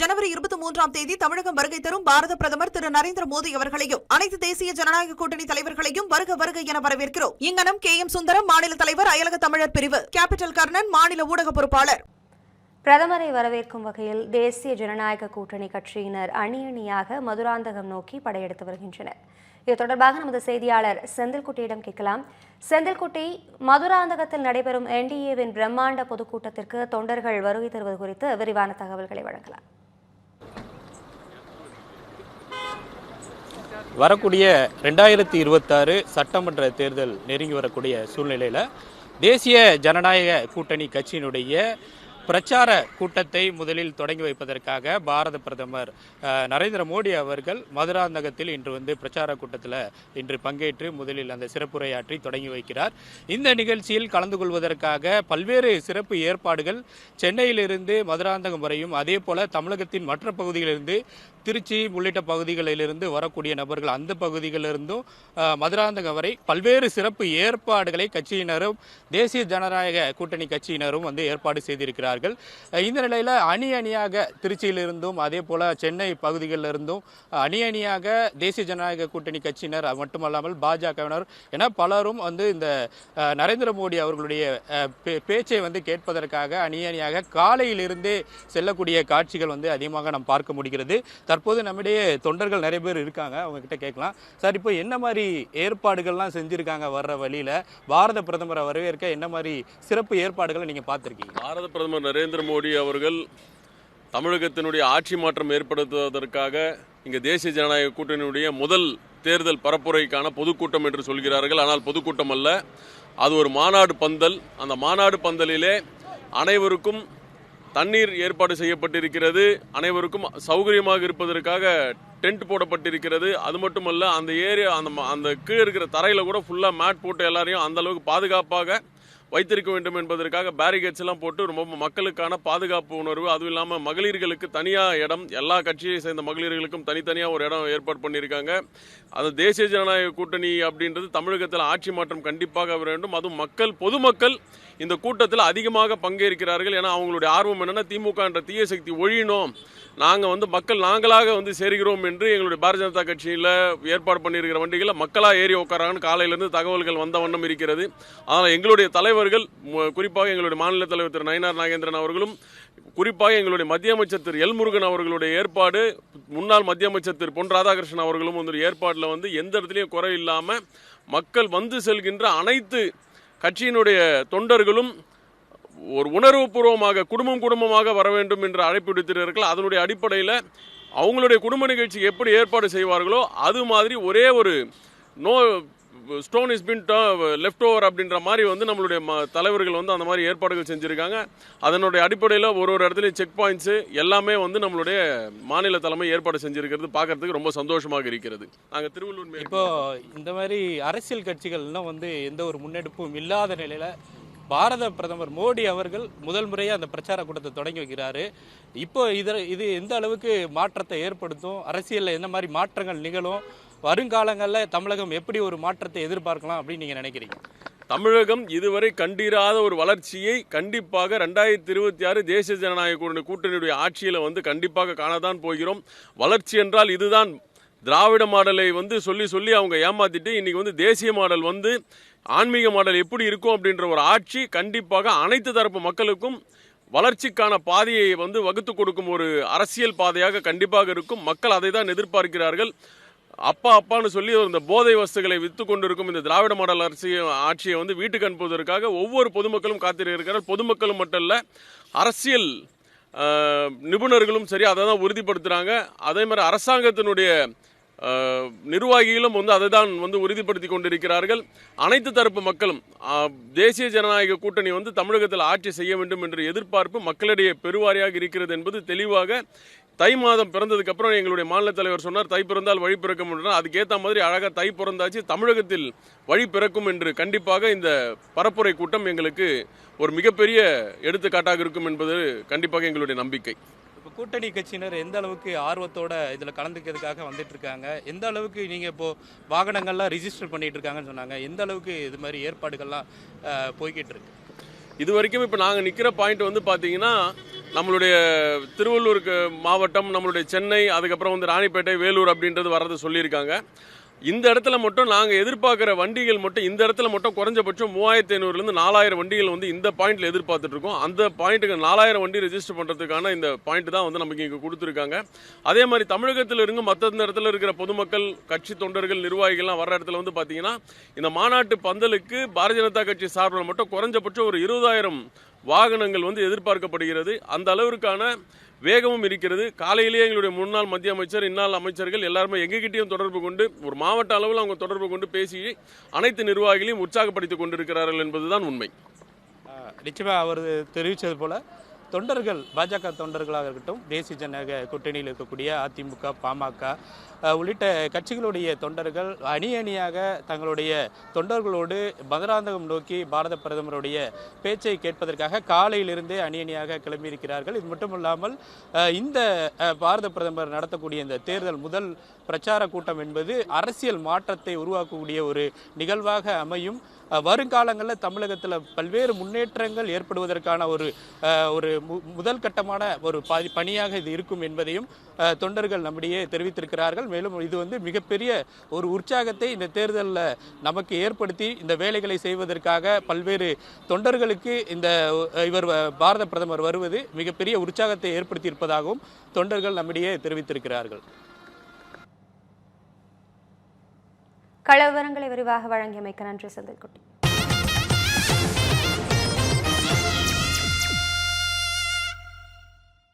ஜனவரி இருபத்தி மூன்றாம் தேதி தமிழகம் வருகை தரும் பாரத பிரதமர் திரு நரேந்திர மோடி அவர்களையும் அனைத்து தேசிய ஜனநாயக கூட்டணி தலைவர்களையும் வருக வருக என வரவேற்கிறோம். இங்கனம் கே எம் சுந்தரம் மாநில தலைவர் அயலக தமிழர் பிரிவு கேபிட்டல் கர்ணன் மாநில ஊடக பொறுப்பாளர். பிரதமரை வரவேற்கும் வகையில் தேசிய ஜனநாயக கூட்டணி கட்சியினர் அணி அணியாக மதுராந்தகம் நோக்கி படையெடுத்து வருகின்றனர். இது தொடர்பாக நமது செய்தியாளர் செந்தில்குட்டியிடம் கேட்கலாம். செந்தில்குட்டி மதுராந்தகத்தில் நடைபெறும் என்டிஏவின் பிரம்மாண்ட பொதுக்கூட்டத்திற்கு தொண்டர்கள் வருகை தருவது குறித்து விரிவான தகவல்களை வழங்கலாம். வரக்கூடிய ரெண்டாயிரத்தி இருபத்தாறு சட்டமன்ற தேர்தல் நெருங்கி வரக்கூடிய சூழ்நிலையில் தேசிய ஜனநாயக கூட்டணி கட்சியினுடைய பிரச்சார கூட்டத்தை முதலில் தொடங்கி வைப்பதற்காக பாரத பிரதமர் நரேந்திர மோடி அவர்கள் மதுராந்தகத்தில் இன்று வந்து பிரச்சார கூட்டத்தில் இன்று பங்கேற்று முதலில் அந்த சிறப்புரையாற்றி தொடங்கி வைக்கிறார். இந்த நிகழ்ச்சியில் கலந்து கொள்வதற்காக பல்வேறு சிறப்பு ஏற்பாடுகள் சென்னையிலிருந்து மதுராந்தகம் வரையும் அதே போல தமிழகத்தின் மற்ற பகுதிகளிலிருந்து திருச்சி உள்ளிட்ட பகுதிகளிலிருந்து வரக்கூடிய நபர்கள் அந்த பகுதிகளிலிருந்தும் மதுராந்தகம் வரை பல்வேறு சிறப்பு ஏற்பாடுகளை கட்சியினரும் தேசிய ஜனநாயக கூட்டணி கட்சியினரும் வந்து ஏற்பாடு செய்திருக்கிறார்கள். இந்த நிலையில் அணி அணியாக திருச்சியிலிருந்தும் அதே போல சென்னை பகுதிகளிலிருந்தும் அணி அணியாக தேசிய ஜனநாயக கூட்டணி கட்சியினர் மட்டுமல்லாமல் பாஜகவினர் என பலரும் வந்து இந்த நரேந்திர மோடி அவர்களுடைய பே- பேச்சை வந்து கேட்பதற்காக அணி அணியாக காலையிலிருந்தே செல்லக்கூடிய காட்சிகள் வந்து அதிகமாக நாம் பார்க்க முடிகிறது. தற்போது நம்மிடையே தொண்டர்கள் நிறைய பேர் இருக்காங்க. அவங்கக்கிட்ட கேட்கலாம். சார் இப்போ என்ன மாதிரி ஏற்பாடுகள்லாம் செஞ்சுருக்காங்க வர்ற வழியில்? பாரத பிரதமரை வரவேற்க என்ன மாதிரி சிறப்பு ஏற்பாடுகளை நீங்கள் பார்த்துருக்கீங்க? பாரத பிரதமர் நரேந்திர மோடி அவர்கள் தமிழகத்தினுடைய ஆட்சி மாற்றம் ஏற்படுத்துவதற்காக இங்கே தேசிய ஜனநாயக கூட்டணியுடைய முதல் தேர்தல் பரப்புரைக்கான பொதுக்கூட்டம் என்று சொல்கிறார்கள். ஆனால் பொதுக்கூட்டம் அல்ல. அது ஒரு மாநாடு பந்தல். அந்த மாநாடு பந்தலிலே அனைவருக்கும் தண்ணீர் ஏற்பாடு செய்யப்பட்டிருக்கிறது. அனைவருக்கும் சௌகரியமாக இருப்பதற்காக டென்ட் போடப்பட்டிருக்கிறது. அது மட்டுமல்ல அந்த ஏரியா அந்த ம- அந்த கீழே இருக்கிற தரையில் கூட ஃபுல்லாக மேட் போட்டு எல்லாரையும் அந்தளவுக்கு பாதுகாப்பாக வைத்திருக்க வேண்டும் என்பதற்காக பேரிகேட்ஸ் எல்லாம் போட்டு ரொம்ப மக்களுக்கான பாதுகாப்பு உணர்வு அதுவும் இல்லாமல் மகளிர்களுக்கு தனியாக இடம் எல்லா கட்சியை சேர்ந்த மகளிர்களுக்கும் தனித்தனியாக ஒரு இடம் ஏற்பாடு பண்ணியிருக்காங்க. அது தேசிய ஜனநாயக கூட்டணி அப்படின்றது தமிழகத்தில் ஆட்சி மாற்றம் கண்டிப்பாக வேண்டும். அதுவும் மக்கள் பொதுமக்கள் இந்த கூட்டத்தில் அதிகமாக பங்கேற்கிறார்கள். ஏன்னா அவங்களுடைய ஆர்வம் என்னென்னா திமுக என்ற தீய சக்தி ஒழியணும். நாங்கள் வந்து மக்கள் நாங்களாக வந்து சேர்கிறோம் என்று எங்களுடைய பாரதிய ஜனதா கட்சியில் ஏற்பாடு பண்ணியிருக்கிற வண்டிகளில் மக்களாக ஏறி உட்காராங்கன்னு காலையிலேருந்து தகவல்கள் வந்த வண்ணம் இருக்கிறது. ஆனால் எங்களுடைய தலைவர் தலைவர்கள் குறிப்பாக எங்களுடைய மாநில தலைவர் திரு நயினார் நாகேந்திரன் அவர்களும் குறிப்பாக எங்களுடைய மத்திய அமைச்சர் திரு எல் முருகன் அவர்களுடைய ஏற்பாடு முன்னாள் மத்திய அமைச்சர் திரு பொன் ராதாகிருஷ்ணன் அவர்களும் வந்து ஏற்பாட்டில் வந்து எந்த இடத்துலையும் குறை இல்லாமல் மக்கள் வந்து செல்கின்ற அனைத்து கட்சியினுடைய தொண்டர்களும் ஒரு உணர்வுபூர்வமாக குடும்பம் குடும்பமாக வர வேண்டும் என்று அழைப்பு விடுத்திருக்கிறார்கள். அதனுடைய அடிப்படையில் அவங்களுடைய குடும்ப நிகழ்ச்சி எப்படி ஏற்பாடு செய்வார்களோ அது மாதிரி ஒரே ஒரு no stone is been left over அப்படின்ற மாதிரி வந்து நம்மளுடைய ம- தலைவர்கள் வந்து அந்த மாதிரி ஏற்பாடுகள் செஞ்சுருக்காங்க. அதனுடைய அடிப்படையில் ஒரு ஒரு இடத்துலையும் செக் பாயிண்ட்ஸு எல்லாமே வந்து நம்மளுடைய மாநில தலைமை ஏற்பாடு செஞ்சுருக்கிறது பார்க்கறதுக்கு ரொம்ப சந்தோஷமாக இருக்கிறது. நாங்கள் திருவள்ளூர் இப்போ இந்த மாதிரி அரசியல் கட்சிகள்லாம் வந்து எந்த ஒரு முன்னெடுப்பும் இல்லாத நிலையில் பாரத பிரதமர் மோடி அவர்கள் முதல் முறையாக அந்த பிரச்சார கூட்டத்தை தொடங்கி வைக்கிறாரு. இப்போ இது இது எந்த அளவுக்கு மாற்றத்தை ஏற்படுத்தும்? அரசியலில் என்ன மாதிரி மாற்றங்கள் நிகழும்? வருங்காலங்களில் தமிழகம் எப்படி ஒரு மாற்றத்தை எதிர்பார்க்கலாம் அப்படின்னு நீங்கள் நினைக்கிறீங்க? தமிழகம் இதுவரை கண்டிராத ஒரு வளர்ச்சியை கண்டிப்பாக ரெண்டாயிரத்தி இருபத்தி ஆறு தேசிய ஜனநாயக கூட்டணி கூட்டணியுடைய ஆட்சியில் வந்து கண்டிப்பாக காணத்தான் போகிறோம். வளர்ச்சி என்றால் இதுதான். திராவிட மாடலை வந்து சொல்லி சொல்லி அவங்க ஏமாத்திட்டு இன்றைக்கி வந்து தேசிய மாடல் வந்து ஆன்மீக மாடல் எப்படி இருக்கும் அப்படின்ற ஒரு ஆட்சி கண்டிப்பாக அனைத்து தரப்பு மக்களுக்கும் வளர்ச்சிக்கான பாதையை வந்து வகுத்து கொடுக்கும் ஒரு அரசியல் பாதையாக கண்டிப்பாக இருக்கும். மக்கள் அதை தான் எதிர்பார்க்கிறார்கள். அப்பா அப்பான்னு சொல்லி இந்த போதை வஸ்துகளை வித்து கொண்டிருக்கும் இந்த திராவிட மாடல் அரசு ஆட்சியை வந்து வீட்டுக்கு அனுப்புவதற்காக ஒவ்வொரு பொதுமக்களும் காத்திருக்கிறார்கள் பொதுமக்களும் மட்டும் இல்ல அரசியல் நிபுணர்களும் சரி அதை தான் உறுதிப்படுத்துறாங்க. அதே மாதிரி அரசாங்கத்தினுடைய நிர்வாகிகளும் வந்து அதை தான் வந்து உறுதிப்படுத்தி கொண்டிருக்கிறார்கள். அனைத்து தரப்பு மக்களும் தேசிய ஜனநாயக கூட்டணி வந்து தமிழகத்தில் ஆட்சி செய்ய வேண்டும் என்ற எதிர்பார்ப்பு மக்களிடையே பெருவாரியாக இருக்கிறது என்பது தெளிவாக தை மாதம் பிறந்ததுக்கு அப்புறம் எங்களுடைய மாநில தலைவர் சொன்னார். தை பிறந்தால் வழி பிறக்கும் என்றார். அதுக்கேற்ற மாதிரி அழகாக தை பிறந்தாச்சு. தமிழகத்தில் வழி பிறக்கும் என்று கண்டிப்பாக இந்த பரப்புரை கூட்டம் எங்களுக்கு ஒரு மிகப்பெரிய எடுத்துக்காட்டாக இருக்கும் என்பது கண்டிப்பாக எங்களுடைய நம்பிக்கை. கூட்டணி கட்சியினர் எந்த அளவுக்கு ஆர்வத்தோட இதில் கலந்துக்கிறதுக்காக வந்துட்டு இருக்காங்க எந்த அளவுக்கு நீங்கள் இப்போ வாகனங்கள்லாம் ரிஜிஸ்டர் பண்ணிட்டு இருக்காங்கன்னு சொன்னாங்க. எந்த அளவுக்கு இது மாதிரி ஏற்பாடுகள்லாம் போய்கிட்டு இருக்கு இது வரைக்கும் இப்போ நாங்கள் நிற்கிற பாயிண்ட் வந்து பார்த்தீங்கன்னா நம்மளுடைய திருவள்ளூருக்கு மாவட்டம் நம்மளுடைய சென்னை அதுக்கப்புறம் வந்து ராணிப்பேட்டை வேலூர் அப்படின்றது வர்றதை சொல்லியிருக்காங்க. இந்த இடத்துல மட்டும் நாங்கள் எதிர்பார்க்குற வண்டிகள் மட்டும் இந்த இடத்துல மட்டும் குறைஞ்சபட்சம் மூவாயிரத்தி ஐநூறுலேருந்து நாலாயிரம் வண்டிகள் வந்து இந்த பாயிண்டில் எதிர்பார்த்துட்ருக்கோம் அந்த பாயிண்ட்டுக்கு நாலாயிரம் வண்டி ரெஜிஸ்டர் பண்ணுறதுக்கான இந்த பாயிண்ட் தான் வந்து நமக்கு இங்கே கொடுத்துருக்காங்க. அதே மாதிரி தமிழகத்தில் இருந்து மற்ற இடத்துல இருக்கிற பொதுமக்கள் கட்சி தொண்டர்கள் நிர்வாகிகள்லாம் வர்ற இடத்துல வந்து பார்த்தீங்கன்னா இந்த மாநாட்டு பந்தலுக்கு பாரதிய ஜனதா கட்சி சார்பில் மட்டும் குறைஞ்சபட்சம் ஒரு இருபதாயிரம் வாகனங்கள் வந்து எதிர்பார்க்கப்படுகிறது. அந்த அளவிற்கான வேகமும் இருக்கிறது. காலையிலேயே எங்களுடைய முன்னாள் மத்திய அமைச்சர் இந்நாள் அமைச்சர்கள் எல்லாருமே எங்ககிட்டயும் தொடர்பு கொண்டு ஒரு மாவட்ட அளவில் அவங்க தொடர்பு கொண்டு பேசி அனைத்து நிர்வாகிகளையும் உற்சாகப்படுத்திக் கொண்டிருக்கிறார்கள் என்பதுதான் உண்மை. நிச்சயமாக அவர் தெரிவித்தது போல தொண்டர்கள் பாஜக தொண்டர்களாக இருக்கட்டும் தேசிய ஜனநாயக கூட்டணியில் இருக்கக்கூடிய அதிமுக பாமக உள்ளிட்ட கட்சிகளுடைய தொண்டர்கள் அணி அணியாக தங்களுடைய தொண்டர்களோடு மதுராந்தகம் நோக்கி பாரத பிரதமருடைய பேச்சை கேட்பதற்காக காலையிலிருந்தே அணி அணியாக கிளம்பியிருக்கிறார்கள். இது மட்டும் இல்லாமல் இந்த பாரத பிரதமர் நடத்தக்கூடிய இந்த தேர்தல் முதல் பிரச்சார கூட்டம் என்பது அரசியல் மாற்றத்தை உருவாக்கக்கூடிய ஒரு நிகழ்வாக அமையும். வருங்காலங்களில் தமிழகத்தில் பல்வேறு முன்னேற்றங்கள் ஏற்படுவதற்கான ஒரு ஒரு முதல் கட்டமான ஒரு பாதி பணியாக இது இருக்கும் என்பதையும் தொண்டர்கள் நம்மிடையே தெரிவித்திருக்கிறார்கள். மேலும் இது வந்து மிகப்பெரிய ஒரு உற்சாகத்தை இந்த தேர்தலில் நமக்கு ஏற்படுத்தி இந்த வேலைகளை செய்வதற்காக பல்வேறு தொண்டர்களுக்கு இந்த இவர் பாரத பிரதமர் வருவது மிகப்பெரிய உற்சாகத்தை ஏற்படுத்தியிருப்பதாகவும் தொண்டர்கள் நம்மிடையே தெரிவித்திருக்கிறார்கள். கள விவரங்களை விரிவாக வழங்கியமைக்க நன்றி செந்தில்குட்டி.